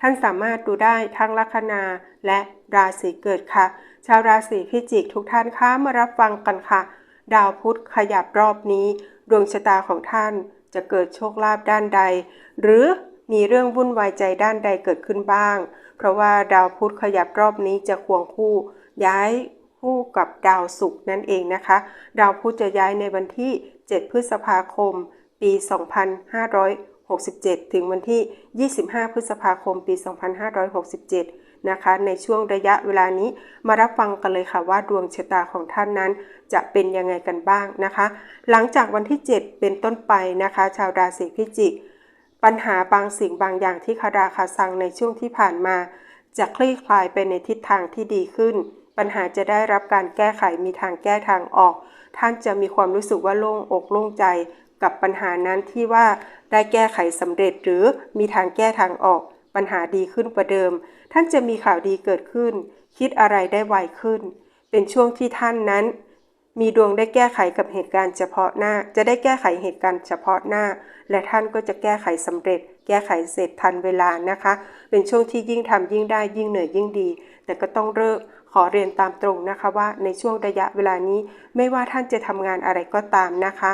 ท่านสามารถดูได้ทั้งลัคนาและราศีเกิดค่ะ ชาวราศีพิจิกทุกท่านคะมารับฟังกันค่ะ ดาวพุธขยับรอบนี้ ดวงชะตาของท่านจะเกิดโชคลาภด้านใด หรือมีเรื่องวุ่นวายใจด้านใดเกิดขึ้นบ้าง เพราะว่าดาวพุธขยับรอบนี้จะควงคู่ย้ายคู่กับดาวศุกร์นั่นเองนะคะ ดาวพุธจะย้ายในวันที่ 7 พฤษภาคม ปี 2500 2567 ถึงวันที่ 25 พฤษภาคม ปี 2567 นะคะ ในช่วงระยะเวลานี้มารับฟังกันเลยค่ะว่าดวงชะตาของท่านนั้นจะเป็นยังไงกันบ้างนะคะ หลังจากวันที่ 7 เป็นต้นไปนะคะ ชาวราศีพิจิก ปัญหาบางสิ่งบางอย่างที่คาราคาซังในช่วงที่ผ่านมา จะคลี่คลายไปในทิศทางที่ดีขึ้น ปัญหาจะได้รับการแก้ไขมีทางแก้ทางออก ท่านจะมีความรู้สึกว่าโล่งอกโล่งใจ กับปัญหานั้นที่ว่าได้แก้ไขสำเร็จหรือมีทางแก้ทางออก ปัญหาดีขึ้นกว่าเดิม ท่านจะมีข่าวดีเกิดขึ้น คิดอะไรได้ไวขึ้น เป็นช่วงที่ท่านนั้น มีดวงได้แก้ไขกับเหตุการณ์เฉพาะหน้า จะได้แก้ไขเหตุการณ์เฉพาะหน้า และท่านก็จะแก้ไขสำเร็จ แก้ไขเสร็จทันเวลานะคะ เป็นช่วงที่ยิ่งทำยิ่งได้ยิ่งเหนื่อยยิ่งดี แต่ก็ต้องเลิกขอเรียนตามตรงนะคะว่าในช่วงระยะเวลานี้ไม่ว่าท่านจะทำงานอะไรก็ตามนะคะ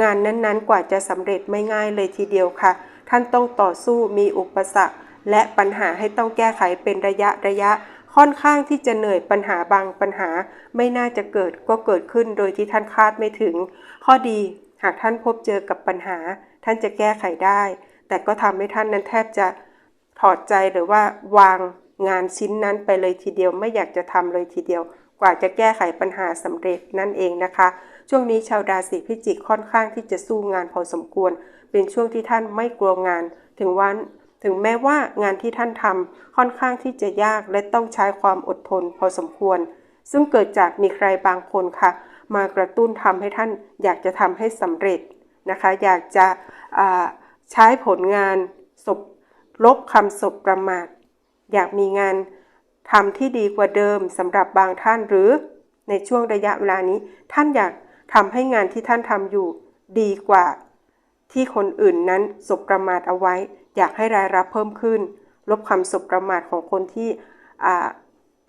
งานนั้นๆ กว่าจะสำเร็จไม่ง่ายเลยทีเดียวค่ะ ท่านต้องต่อสู้มีอุปสรรค และปัญหาให้ต้องแก้ไขเป็นระยะระยะ ค่อนข้างที่จะเหนื่อยปัญหาบางปัญหา ไม่น่าจะเกิดก็เกิดขึ้นโดยที่ท่านคาดไม่ถึง ข้อดี หากท่านพบเจอกับปัญหา ท่านจะแก้ไขได้ แต่ก็ทำให้ท่านนั้นแทบจะถอดใจหรือว่าวางงานชิ้นนั้นไปเลยทีเดียวไม่อยากจะทำเลยทีเดียว กว่าจะแก้ไขปัญหาสำเร็จนั่นเองนะคะ ช่วงนี้ชาวราศีพิจิกค่อนข้างที่จะสู้งานพอสมควร เป็นช่วงที่ท่านไม่กลัวงาน ถึงวัน ถึงแม้ว่างานที่ท่านทำค่อนข้างที่จะยากและต้องใช้ความอดทนพอสมควร ซึ่งเกิดจากมีใครบางคนค่ะ มากระตุ้นทำให้ท่านอยากจะทำให้สำเร็จนะคะ อยากจะใช้ผลงานศพลบคำศพประมาท อยากมีงานทำที่ดีกว่าเดิมสำหรับบางท่านหรือในช่วงระยะเวลานี้ท่านอยาก ทำให้งานที่ท่านทำอยู่ดีกว่า ที่คนอื่นนั้นสบประมาทเอาไว้ อยากให้รายรับเพิ่มขึ้น ลบคำสบประมาทของคนที่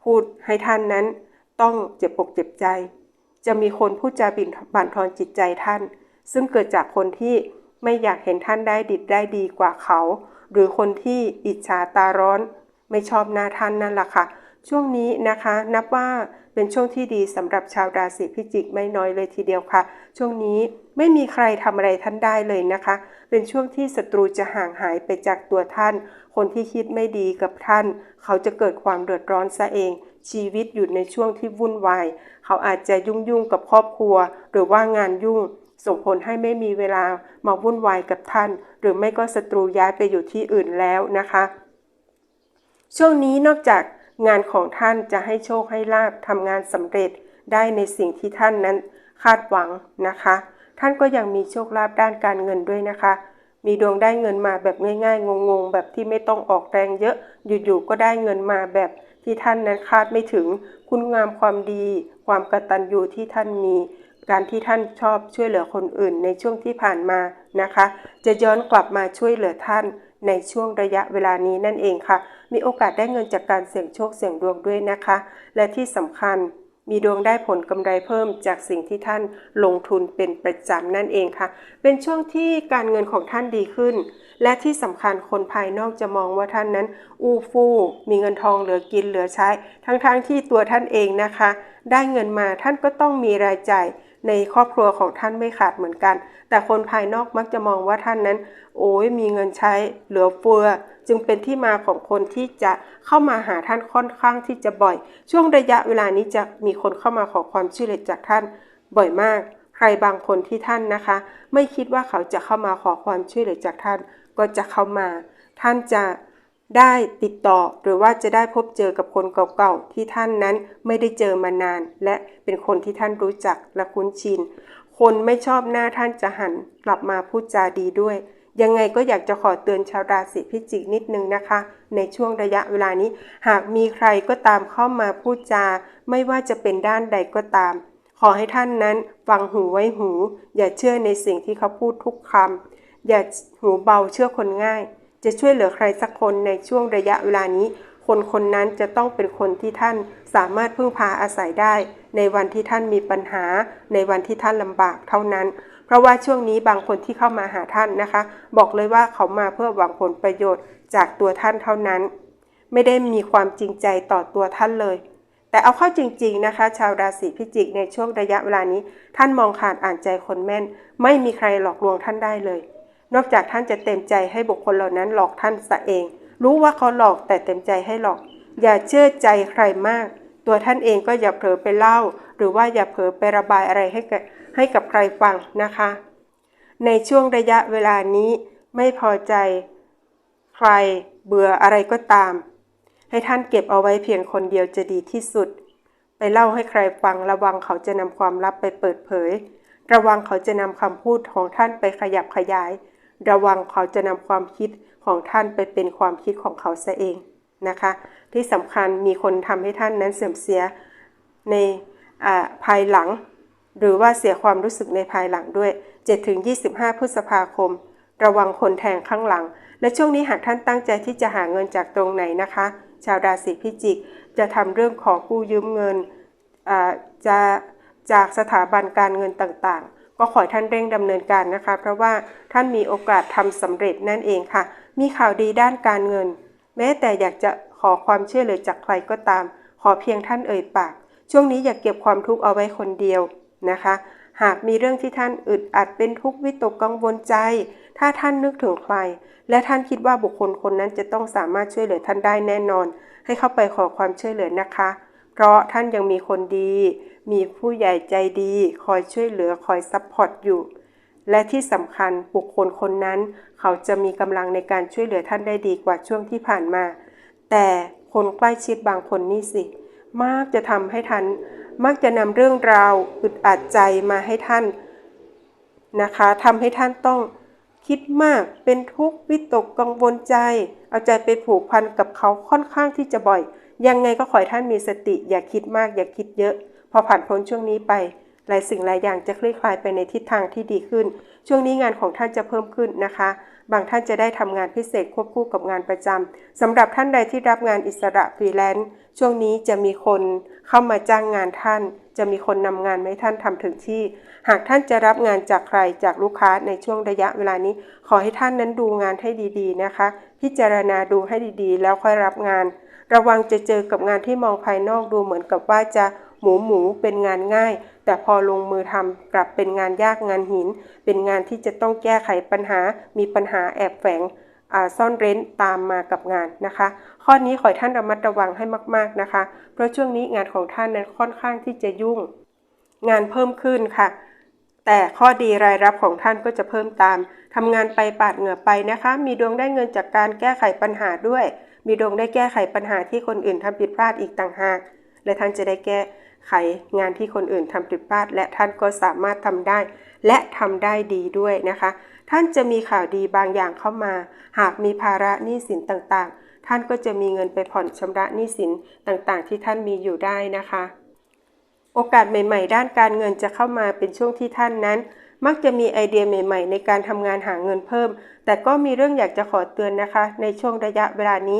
พูดให้ท่านนั้น ต้องเจ็บอกเจ็บใจ จะมีคนพูดจาบินบันทอนจิตใจท่าน ซึ่งเกิดจากคนที่ไม่อยากเห็นท่านได้ดิดได้ดีกว่าเขา หรือคนที่อิจฉาตาร้อน ไม่ชอบหน้าท่านนั่นแหละค่ะ ช่วงนี้นะคะนับว่า เป็นช่วงที่ดีสำหรับชาวราศีพิจิกไม่น้อยเลยทีเดียวค่ะ ช่วงนี้ไม่มีใครทำอะไรท่านได้เลยนะคะ เป็นช่วงที่ศัตรูจะห่างหายไปจากตัวท่าน คนที่คิดไม่ดีกับท่าน เขาจะเกิดความเดือดร้อนซะเองชีวิตอยู่ในช่วงที่วุ่นวาย เขาอาจจะยุ่งยุ่งกับครอบครัว หรือว่างานยุ่ง ส่งผลให้ไม่มีเวลามาวุ่นวายกับท่าน หรือไม่ก็ศัตรูย้ายไปอยู่ที่อื่นแล้วนะคะ ช่วงนี้นอกจาก งานของท่านจะให้โชคให้ลาบทำงานสำเร็จได้ในสิ่งที่ท่านนั้นคาดหวังนะคะ ท่านก็ยังมีโชคลาภด้านการเงินด้วยนะคะ มีดวงได้เงินมาแบบง่ายๆ งงๆ แบบที่ไม่ต้องออกแรงเยอะ อยู่ๆ ก็ได้เงินมาแบบที่ท่านนั้นคาดไม่ถึง คุณงามความดี ความกตัญญูที่ท่านมี การที่ท่านชอบช่วยเหลือคนอื่นในช่วงที่ผ่านมานะคะ จะย้อนกลับมาช่วยเหลือท่าน ในช่วงระยะเวลานี้นั่นเองค่ะ มีโอกาสได้เงินจากการเสี่ยงโชคเสี่ยงดวงด้วยนะคะ และที่สำคัญมีดวงได้ผลกำไรเพิ่มจากสิ่งที่ท่านลงทุนเป็นประจำนั่นเองค่ะ เป็นช่วงที่การเงินของท่านดีขึ้น และที่สำคัญคนภายนอกจะมองว่าท่านนั้น อู้ฟู่มีเงินทองเหลือกินเหลือใช้ ทั้งๆทที่ตัวท่านเองนะคะ ได้เงินมาท่านก็ต้องมีรายจ่าย ในครอบครัวของท่านไม่ขาดเหมือนกัน แต่คนภายนอกมักจะมองว่าท่านนั้น โอ้ยมีเงินใช้เหลือเฟือ จึงเป็นที่มาของคนที่จะเข้ามาหาท่านค่อนข้างที่จะบ่อย ช่วงระยะเวลานี้จะมีคนเข้ามาขอความช่วยเหลือจากท่านบ่อยมาก ใครบางคนที่ท่านนะคะ ไม่คิดว่าเขาจะเข้ามาขอความช่วยเหลือจากท่าน ก็จะเข้ามา ท่านจะ ได้ติดต่อหรือว่าจะได้พบเจอกับคนเก่าๆที่ท่านนั้นไม่ได้เจอมานาน และเป็นคนที่ท่านรู้จักและคุ้นชิน คนไม่ชอบหน้าท่านจะหันกลับมาพูดจาดีด้วย ยังไงก็อยากจะขอเตือนชาวราศีพิจิกนิดนึงนะคะ ในช่วงระยะเวลานี้ หากมีใครก็ตามเข้ามาพูดจา ไม่ว่าจะเป็นด้านใดก็ตาม ขอให้ท่านนั้นฟังหูไว้หู อย่าเชื่อในสิ่งที่เขาพูดทุกคำอย่าหูเบาเชื่อคนง่าย จะช่วยเหลือใครสักคนในช่วงระยะเวลานี้ คนคนนั้นจะต้องเป็นคนที่ท่านสามารถพึ่งพาอาศัยได้ ในวันที่ท่านมีปัญหา ในวันที่ท่านลำบากเท่านั้น เพราะว่าช่วงนี้บางคนที่เข้ามาหาท่านนะคะ บอกเลยว่าเขามาเพื่อหวังผลประโยชน์จากตัวท่านเท่านั้น ไม่ได้มีความจริงใจต่อตัวท่านเลยแต่เอาเข้าจริงๆนะคะ ชาวราศีพิจิกในช่วงระยะเวลานี้ ท่านมองขาดอ่านใจคนแม่น ไม่มีใครหลอกลวงท่านได้เลย นอกจากท่านจะเต็มใจให้บุคคลเหล่านั้นหลอกท่านซะเอง รู้ว่าเขาหลอกแต่เต็มใจให้หลอก อย่าเชื่อใจใครมาก ตัวท่านเองก็อย่าเผลอไปเล่า หรือว่าอย่าเผลอไประบายอะไรให้กับให้กับใครฟังนะคะ ในช่วงระยะเวลานี้ไม่พอใจใครเบื่ออะไรก็ตาม ให้ท่านเก็บเอาไว้เพียงคนเดียวจะดีที่สุด ไปเล่าให้ใครฟังระวังเขาจะนำความลับไปเปิดเผย ระวังเขาจะนำคำพูดของท่านไปขยับขยาย ระวังเขาจะนำความคิดของท่านไปเป็นความคิดของเขาซะเองนะคะ ที่สำคัญมีคนทำให้ท่านนั้นเสื่อมเสียในภายหลัง หรือว่าเสียความรู้สึกในภายหลังด้วย 7-25 พฤษภาคม ระวังคนแทงข้างหลัง และช่วงนี้หากท่านตั้งใจที่จะหาเงินจากตรงไหนนะคะ ชาวราศีพิจิก จะทำเรื่องของกู้ยืมเงิน จะจากสถาบันการเงินต่างๆ ก็ขอท่านเร่งดำเนินการนะคะ เพราะว่าท่านมีโอกาสทำสำเร็จนั่นเองค่ะ มีข่าวดีด้านการเงิน แม้แต่อยากจะขอความช่วยเหลือจากใครก็ตาม ขอเพียงท่านเอ่ยปาก ช่วงนี้อย่ากเก็บความทุกข์เอาไว้คนเดียวนะคะ หากมีเรื่องที่ท่านอึดอัดเป็นทุกข์วิตกกังวลใจ ถ้าท่านนึกถึงใคร และท่านคิดว่าบุคคลคนนั้นจะต้องสามารถช่วยเหลือท่านได้แน่นอน ให้เข้าไปขอความช่วยเหลือนะคะ เพราะท่านยังมีคนดี มีผู้ใหญ่ใจดี คอยช่วยเหลือคอยซัพพอร์ตอยู่ และที่สำคัญบุคคลคนนั้น เขาจะมีกำลังในการช่วยเหลือท่านได้ดีกว่าช่วงที่ผ่านมา แต่คนใกล้ชิดบางคนนี่สิ มากจะทำให้ท่านมักจะนำเรื่องราวอึดอัดใจมาให้ท่านนะคะทำให้ท่านต้องคิดมากเป็นทุกข์วิตกกังวลใจ เอาใจไปผูกพันกับเขาค่อนข้างที่จะบ่อย ยังไงก็ขอให้ท่านมีสติ อย่าคิดมาก อย่าคิดเยอะ พอผ่านพ้นช่วงนี้ไป หลายสิ่งหลายอย่างจะคลี่คลายไปในทิศทางที่ดีขึ้น ช่วงนี้งานของท่านจะเพิ่มขึ้นนะคะ บางท่านจะได้ทำงานพิเศษควบคู่กับงานประจำสำหรับท่านใดที่รับงานอิสระฟรีแลนซ์ช่วงนี้จะมีคนเข้ามาจ้างงานท่าน จะมีคนนำงานให้ท่านทำถึงที่ หากท่านจะรับงานจากใครจากลูกค้าในช่วงระยะเวลานี้ ขอให้ท่านนั้นดูงานให้ดีๆนะคะ พิจารณาดูให้ดีๆ แล้วค่อยรับงาน ระวังจะเจอกับงานที่มองภายนอกดูเหมือนกับว่าจะ หมูหมูเป็นงานง่าย แต่พอลงมือทำกลับเป็นงานยากงานหิน เป็นงานที่จะต้องแก้ไขปัญหา มีปัญหาแอบแฝงซ่อนเร้นตามมากับงานนะคะ ข้อนี้ขอให้ท่านระมัดระวังให้มาก ๆนะคะ เพราะช่วงนี้งานของท่านนั้นค่อนข้างที่จะยุ่ง งานเพิ่มขึ้นค่ะ แต่ข้อดีรายรับของท่านก็จะเพิ่มตามทำงานไปปาดเหงื่อไปนะคะ มีดวงได้เงินจากการแก้ไขปัญหาด้วย มีดวงได้แก้ไขปัญหาที่คนอื่นทำผิดพลาดอีกต่างหาก และท่านจะได้แก้ ไขงานที่คนอื่นทำผิดพลาด และท่านก็สามารถทำได้ และทำได้ดีด้วยนะคะ ท่านจะมีข่าวดีบางอย่างเข้ามา หากมีภาระหนี้สินต่างๆ ท่านก็จะมีเงินไปผ่อนชำระหนี้สินต่างๆ ที่ท่านมีอยู่ได้นะคะ โอกาสใหม่ ๆ ด้านการเงินจะเข้ามาเป็นช่วงที่ท่านนั้นมักจะมีไอเดียใหม่ ๆ ในการทำงานหาเงินเพิ่ม แต่ก็มีเรื่องอยากจะขอเตือนนะคะ ในช่วงระยะเวลานี้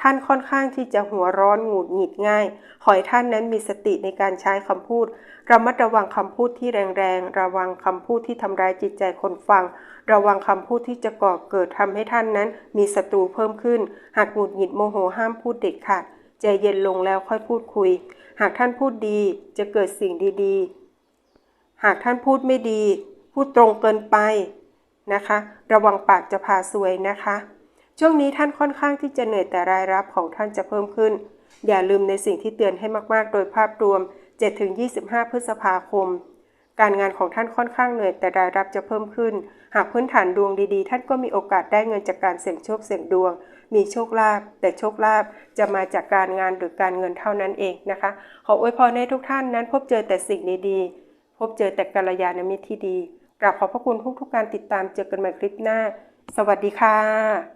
ท่านค่อนข้างที่จะหัวร้อนหงุดหงิดง่าย ขอให้ท่านนั้นมีสติในการใช้คำพูด ระมัดระวังคำพูดที่แรงๆ ระวังคำพูดที่ทำร้ายจิตใจคนฟัง ระวังคำพูดที่จะก่อเกิดทำให้ท่านนั้น มีศัตรูเพิ่มขึ้น หากหงุดหงิดโมโหห้ามพูดเด็ดขาดใจเย็นลงแล้วค่อยพูดคุย หากท่านพูดดีจะเกิดสิ่งดีๆ หากท่านพูดไม่ดี พูดตรงเกินไปนะคะ ระวังปากจะพาซวยนะคะ ช่วงนี้ท่านค่อนข้างที่จะเหนื่อยแต่รายรับของท่านจะเพิ่มขึ้น อย่าลืมในสิ่งที่เตือนให้มากๆ โดยภาพรวม 7-25 พฤษภาคม การงานของท่านค่อนข้างเหนื่อยแต่รายรับจะเพิ่มขึ้น หากพื้นฐานดวงดีๆ ท่านก็มีโอกาสได้เงินจากการเสี่ยงโชคเสี่ยงดวง มีโชคลาภแต่โชคลาภจะมาจากการงานหรือการเงินเท่านั้นเองนะคะ ขออวยพรให้ทุกท่านนั้น พบเจอแต่สิ่งดีๆพบเจอแต่กัลยาณมิตรที่ดีกราบขอบพระคุณทุกๆการติดตามเจอกันใหม่คลิปหน้า สวัสดีค่ะ